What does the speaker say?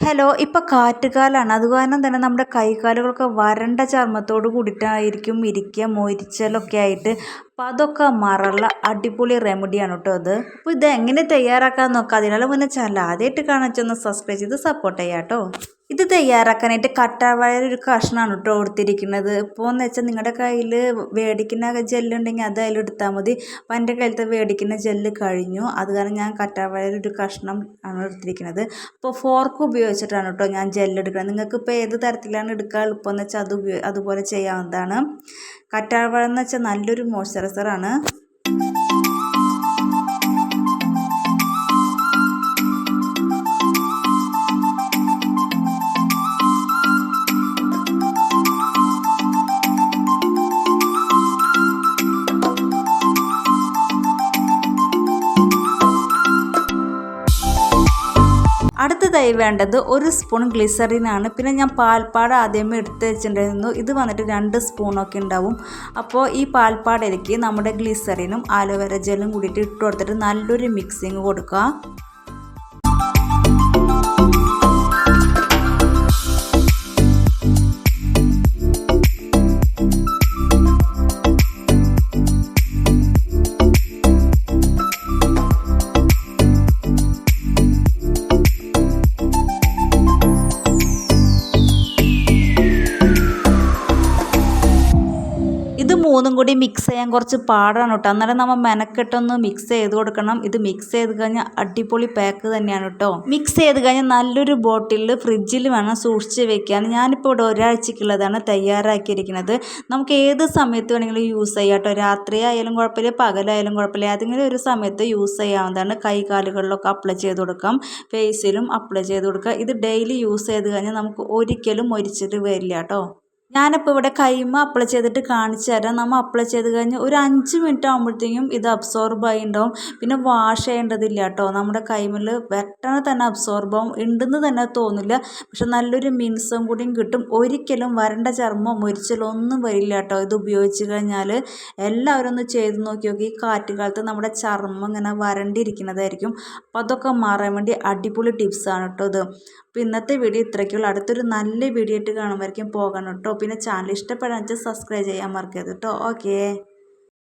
Hello ഇപ്പോൾ കാറ്റുകാലമാണ് അത് കാരണം തന്നെ നമ്മുടെ കൈകാലുകളൊക്കെ വരണ്ട ചർമ്മത്തോട് കൂടിയിട്ടായിരിക്കും ഇരിക്കുക മൊരിച്ചലൊക്കെ ആയിട്ട്. അപ്പോൾ അതൊക്കെ മറള്ള അടിപൊളി റെമഡിയാണ് കേട്ടോ അത്. അപ്പോൾ ഇതെങ്ങനെ തയ്യാറാക്കാൻ നോക്കാം. അതിനാൽ മുന്നേ ചാനൽ ആദ്യമായിട്ട് കാണാൻ സബ്സ്ക്രൈബ് ചെയ്ത് സപ്പോർട്ട് ചെയ്യാം കേട്ടോ ഇത് തയ്യാറാക്കാനായിട്ട് കട്ടാവാഴ ഒരു കഷ്ണമാണ് കേട്ടോ കൊടുത്തിരിക്കുന്നത് ഇപ്പോൾ എന്ന് വെച്ചാൽ നിങ്ങളുടെ കയ്യിൽ മേടിക്കുന്ന ജെല്ലുണ്ടെങ്കിൽ അത് അതിലെടുത്താൽ മതി. അപ്പോൾ എന്റെ കയ്യിലത്തെ മേടിക്കുന്ന ജെല്ല് കഴിഞ്ഞു. അത് കാരണം ഞാൻ കറ്റാവാഴ ഒരു കഷ്ണം ആണ് എടുത്തിരിക്കുന്നത് അപ്പോൾ ഫോർക്ക് ഉപയോഗിച്ചിട്ടാണ് കേട്ടോ ഞാൻ ജെല്ലെടുക്കുന്നത് നിങ്ങൾക്ക് ഇപ്പോൾ ഏത് തരത്തിലാണ് എടുക്കുക എളുപ്പമെന്ന് വെച്ചാൽ അത് അതുപോലെ ചെയ്യാവുന്നതാണ്. കറ്റാവാഴ എന്ന് വെച്ചാൽ നല്ലൊരു മോയ്സ്ചറൈസറാണ്. അടുത്തതായി വേണ്ടത് ഒരു സ്പൂൺ ഗ്ലിസറിനാണ്. പിന്നെ ഞാൻ പാൽപ്പാട് ആദ്യമേ എടുത്ത് വെച്ചിട്ടുണ്ടായിരുന്നു. ഇത് വന്നിട്ട് രണ്ട് സ്പൂണൊക്കെ ഉണ്ടാവും. അപ്പോൾ ഈ പാൽപ്പാടിലേക്ക് നമ്മുടെ ഗ്ലിസറിനും ആലോവേര ജെല്ലും കൂടിയിട്ട് ഇട്ട് കൊടുത്തിട്ട് നല്ലൊരു മിക്സിങ് കൊടുക്കുക. മൂന്നും കൂടി മിക്സ് ചെയ്യാൻ കുറച്ച് പാടാണ് കേട്ടോ. അന്നേരം നമ്മൾ മെനക്കെട്ടൊന്ന് മിക്സ് ചെയ്ത് കൊടുക്കണം. ഇത് മിക്സ് ചെയ്ത് കഴിഞ്ഞാൽ അടിപൊളി പാക്ക് തന്നെയാണ് കേട്ടോ. മിക്സ് ചെയ്ത് കഴിഞ്ഞാൽ നല്ലൊരു ബോട്ടിലിൽ ഫ്രിഡ്ജിൽ വേണം സൂക്ഷിച്ച് വെക്കാൻ. ഞാനിപ്പോൾ ഇവിടെ ഒരാഴ്ചക്കുള്ളതാണ് തയ്യാറാക്കിയിരിക്കുന്നത്. നമുക്ക് ഏത് സമയത്ത് വേണമെങ്കിലും യൂസ് ചെയ്യാം കേട്ടോ. രാത്രി ആയാലും കുഴപ്പമില്ല പകലായാലും കുഴപ്പമില്ല. ഏതെങ്കിലും ഒരു സമയത്ത് യൂസ് ചെയ്യാവുന്നതാണ്. കൈകാലുകളിലൊക്കെ അപ്ലൈ ചെയ്ത് കൊടുക്കാം. ഫേസിലും അപ്ലൈ ചെയ്ത് കൊടുക്കാം ഇത് ഡെയിലി യൂസ് ചെയ്ത് കഴിഞ്ഞാൽ നമുക്ക് ഒരിക്കലും ഒരിച്ചിട്ട് വരില്ല കേട്ടോ. ഞാനിപ്പോൾ ഇവിടെ കൈമ അപ്ലൈ ചെയ്തിട്ട് കാണിച്ചു തരാം. നമ്മൾ അപ്ലൈ ചെയ്ത് കഴിഞ്ഞ് ഒരു അഞ്ച് മിനിറ്റ് ആകുമ്പോഴത്തേക്കും ഇത് അബ്സോർബ് ആയി ഉണ്ടാവും പിന്നെ വാഷ് ചെയ്യേണ്ടതില്ല കേട്ടോ. നമ്മുടെ കൈമിൽ പെട്ടെന്ന് തന്നെ അബ്സോർബ് ആവും. ഉണ്ടെന്ന് തന്നെ തോന്നില്ല. പക്ഷെ നല്ലൊരു മിനുസം കൂടിയും കിട്ടും. ഒരിക്കലും വരണ്ട ചർമ്മം മൊരിച്ചലോ ഒന്നും വരില്ല കേട്ടോ. ഇത് ഉപയോഗിച്ച് കഴിഞ്ഞാൽ എല്ലാവരും ഒന്ന് ചെയ്ത് നോക്കി നോക്കി ഈ കാറ്റുകാലത്ത് നമ്മുടെ ചർമ്മം ഇങ്ങനെ വരണ്ടിരിക്കുന്നതായിരിക്കും. അപ്പോൾ അതൊക്കെ മാറാൻ വേണ്ടി അടിപൊളി ടിപ്സാണ് കേട്ടോ ഇത്. അപ്പോൾ ഇന്നത്തെ വീഡിയോ ഇത്രയ്ക്കുള്ളൂ അടുത്തൊരു നല്ല വീഡിയോ ആയിട്ട് കാണുമായിരിക്കും. പോകണം കേട്ടോ. പിന്നെ ചാനൽ ഇഷ്ടപ്പെടാൻ വെച്ചാൽ സബ്സ്ക്രൈബ് ചെയ്യാൻ മറക്കരുത് കേട്ടോ ഓക്കേ